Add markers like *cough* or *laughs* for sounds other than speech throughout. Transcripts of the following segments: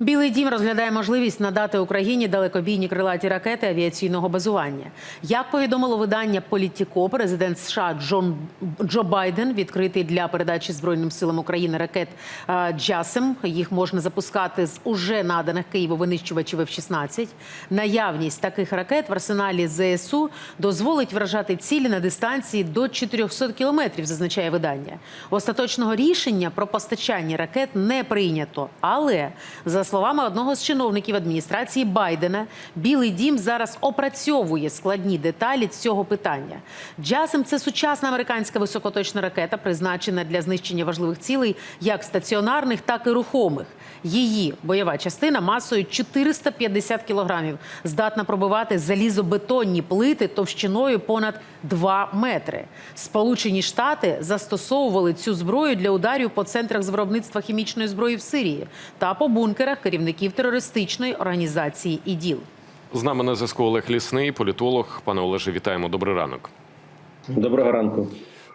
Білий дім розглядає можливість надати Україні далекобійні крилаті ракети авіаційного базування. Як повідомило видання Політіко, президент США Джон Джо Байден відкритий для передачі Збройним силам України ракет Джасем. Їх можна запускати з уже наданих Києву винищувачів F-16. Наявність таких ракет в арсеналі ЗСУ дозволить вражати цілі на дистанції до 400 кілометрів, зазначає видання. Остаточного рішення про постачання ракет не прийнято, але за словами одного з чиновників адміністрації Байдена, Білий Дім зараз опрацьовує складні деталі цього питання. Джасем це сучасна американська високоточна ракета, призначена для знищення важливих цілей, як стаціонарних, так і рухомих. Її бойова частина масою 450 кілограмів, здатна пробивати залізобетонні плити товщиною понад 2 метри. Сполучені Штати застосовували цю зброю для ударів по центрах з виробництва хімічної зброї в Сирії та по бункерах керівників терористичної організації ІДІЛ. З нами на зв'язку Олег Лісний, політолог. Пане Олеже, вітаємо. Добрий ранок. Доброго ранку.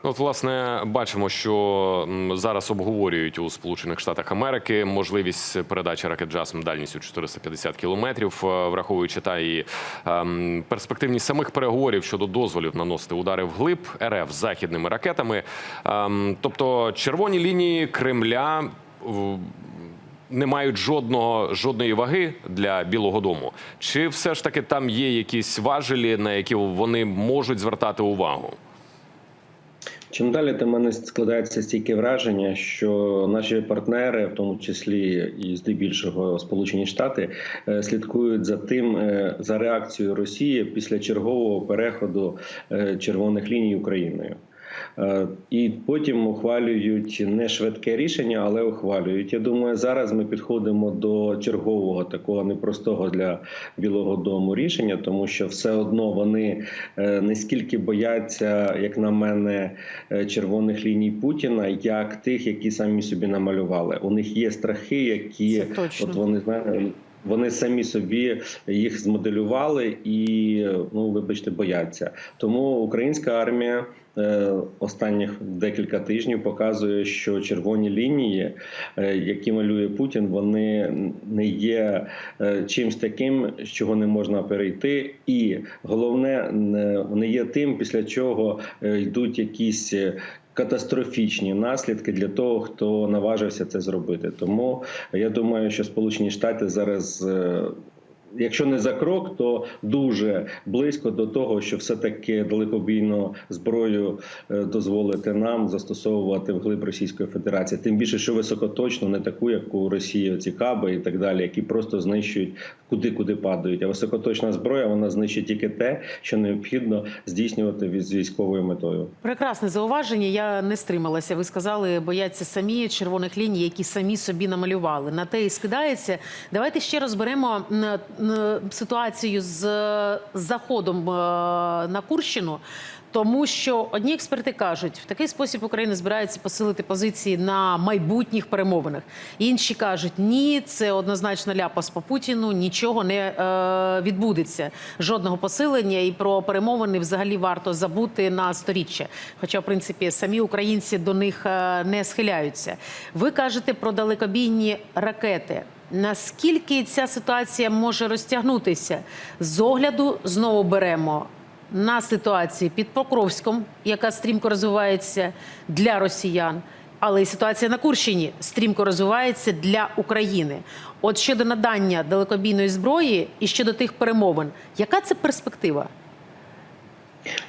Ну, От, власне, бачимо, що зараз обговорюють у Сполучених Штатах Америки можливість передачі ракет «Джасм» дальністю 450 кілометрів, е, враховуючи та і ем, перспективність самих переговорів щодо дозволів наносити удари вглиб РФ західними ракетами. Ем, тобто червоні лінії Кремля. Не мають жодного жодної ваги для Білого Дому, чи все ж таки там є якісь важелі, на які вони можуть звертати увагу? Чим далі, тим мене складається стільки враження, що наші партнери, в тому числі і здебільшого Сполучені Штати, е, слідкують за тим е, за реакцією Росії після чергового переходу е, червоних ліній Україною. Е, І потім ухвалюють не швидке рішення, але ухвалюють. Я думаю, зараз ми підходимо до чергового такого непростого для Білого Дому рішення, тому що все одно вони е, не скільки бояться, як на мене, е, червоних ліній Путіна, як тих, які самі собі намалювали. У них є страхи, які от вони знаєте. Вони самі собі їх змоделювали і ну вибачте, бояться. Тому українська армія е, останніх декілька тижнів показує, що червоні лінії, е, які малює Путін, вони не є е, чимсь таким, з чого не можна перейти. І головне, не- є тим, після чого йдуть якісь. Катастрофічні наслідки для того, хто наважився це зробити. Тому я думаю, що Сполучені Штати зараз, е, якщо не за крок, то дуже близько до того, що все таки далекобійну зброю е, дозволити нам застосовувати вглиб Російської Федерації. Тим більше, що високоточно, не таку, як у Росії, ці каби і так далі, які просто знищують куди куди падають. А високоточна зброя вона знищить тільки те, що необхідно здійснювати з військовою метою. Прекрасне зауваження. Я не стрималася. Ви сказали, бояться самі червоних ліній, які самі собі намалювали. На те і скидається. Давайте ще розберемо ситуацію з заходом е, на Курщину. Тому що одні експерти кажуть, в такий спосіб Україна збирається посилити позиції на майбутніх перемовинах. Інші кажуть, ні, це однозначно ляпас по Путіну, нічого не е, відбудеться. Жодного посилення і про перемовини взагалі варто забути на сторіччя. Хоча, в принципі, самі українці до них е, не схиляються. Ви кажете про далекобійні ракети. Наскільки ця ситуація може розтягнутися з огляду, знову беремо на ситуації під Покровськом, яка стрімко розвивається для росіян, але і ситуація на Курщині стрімко розвивається для України. От щодо надання далекобійної зброї і щодо тих перемовин, яка це перспектива?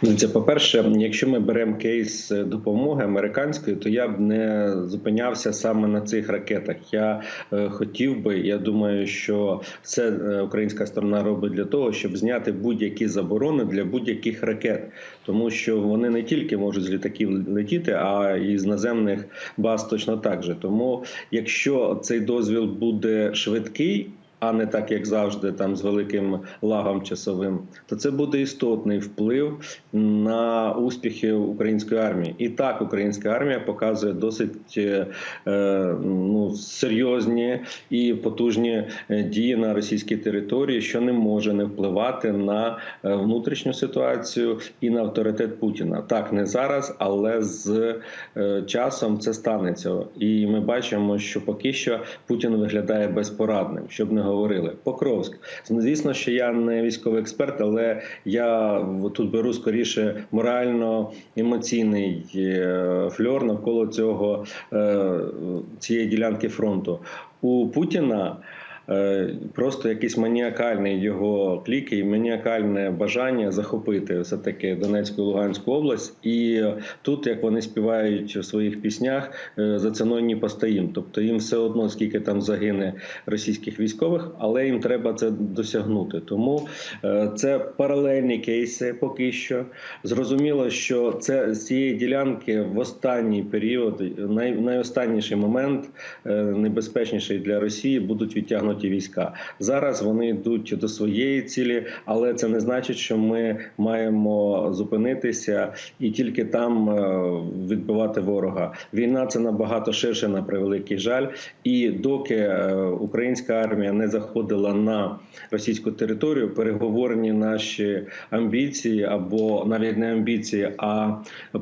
Ну, Це по-перше, якщо ми беремо кейс е, допомоги американської, то я б не зупинявся саме на цих ракетах. Я е, хотів би, я думаю, що це е, українська сторона робить для того, щоб зняти будь-які заборони для будь-яких ракет, тому що вони не тільки можуть з літаків летіти, а і з наземних баз точно так же. Тому, якщо цей дозвіл буде швидкий. А не так, як завжди, там з великим лагом часовим, то це буде істотний вплив на успіхи української армії. І так, українська армія показує досить е, е, ну, серйозні і потужні е, дії на російській території, що не може не впливати на е, внутрішню ситуацію і на авторитет Путіна. Так, не зараз, але з е, часом це станеться. І ми бачимо, що поки що Путін виглядає безпорадним, щоб не говорили. Покровськ. Звісно, що я не військовий експерт, але я тут беру скоріше морально емоційний е, фльор навколо цього е, цієї ділянки фронту. У Путіна просто якийсь маніакальний його клік і маніакальне бажання захопити все таки Донецьку і Луганську область. І тут, як вони співають у своїх піснях, е, за ціною не постоїм. Тобто їм все одно, скільки там загине російських військових, але їм треба це досягнути. Тому е, це паралельні кейси поки що. Зрозуміло, що це з цієї ділянки в останній період, най, найостанніший момент, е, небезпечніший для Росії, будуть відтягнуті війська. Зараз вони йдуть до своєї цілі, але це не значить, що ми маємо зупинитися і тільки там е, відбивати ворога. Війна це набагато ширше на превеликий жаль. І доки е, українська армія не заходила на російську територію, переговорні наші амбіції або навіть не амбіції, а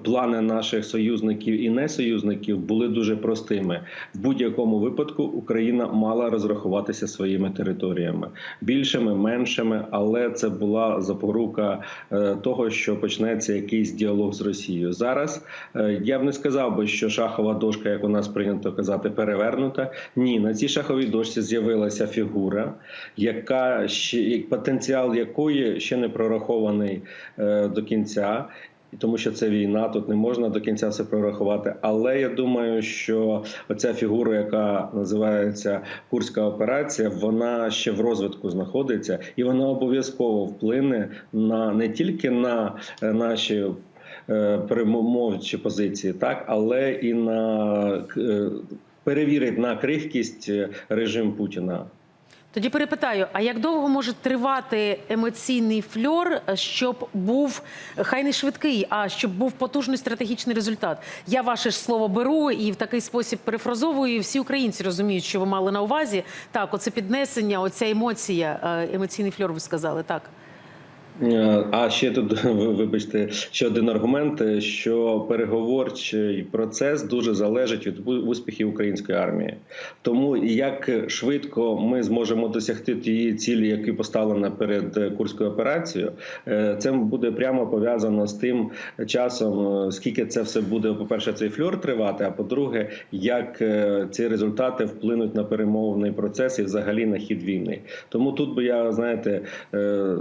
плани наших союзників і несоюзників були дуже простими. В будь-якому випадку Україна мала розрахуватися своїми територіями більшими, меншими, але це була запорука е, того, що почнеться якийсь діалог з Росією. Зараз е, я б не сказав би, що шахова дошка, як у нас прийнято казати, перевернута. Ні, на цій шаховій дошці з'явилася фігура, яка ще потенціал якої ще не прорахований е, до кінця. І тому що це війна, тут не можна до кінця все прорахувати. Але я думаю, що оця фігура, яка називається Курська операція, вона ще в розвитку знаходиться, і вона обов'язково вплине на не тільки на е, наші. е, Перемовчі позиції, так але і на е, перевірить на крихкість режим Путіна. Тоді перепитаю: а як довго може тривати емоційний фльор, щоб був хай не швидкий, а щоб був потужний стратегічний результат? Я ваше ж слово беру і в такий спосіб перефразовую. і Всі українці розуміють, що ви мали на увазі. Так, оце піднесення, оця емоція, е, емоційний фльор. Ви сказали так. Е, А ще тут *laughs* ви- вибачте ще один аргумент, е, що переговорчий процес дуже залежить від успіхів української армії. Тому як швидко ми зможемо досягти тієї цілі, які поставлена перед курською операцією, е, це буде прямо пов'язано з тим часом, скільки це все буде, по перше, цей фльор тривати. А по-друге, як ці результати вплинуть на перемовний процес і взагалі на хід війни. Тому тут би я знаєте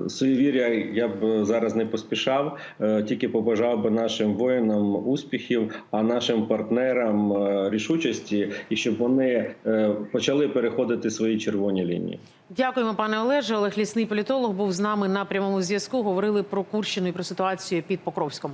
суєвір'я я б зараз не поспішав, е, тільки побажав би нашим воїнам успіхів, а нашим партнерам е, рішучості, і щоб вони е, почали переходити свої червоні лінії. Дякуємо, пане Олеже. Олег Лісний політолог був з нами на прямому зв'язку. Говорили про Курщину і про ситуацію під Покровськом.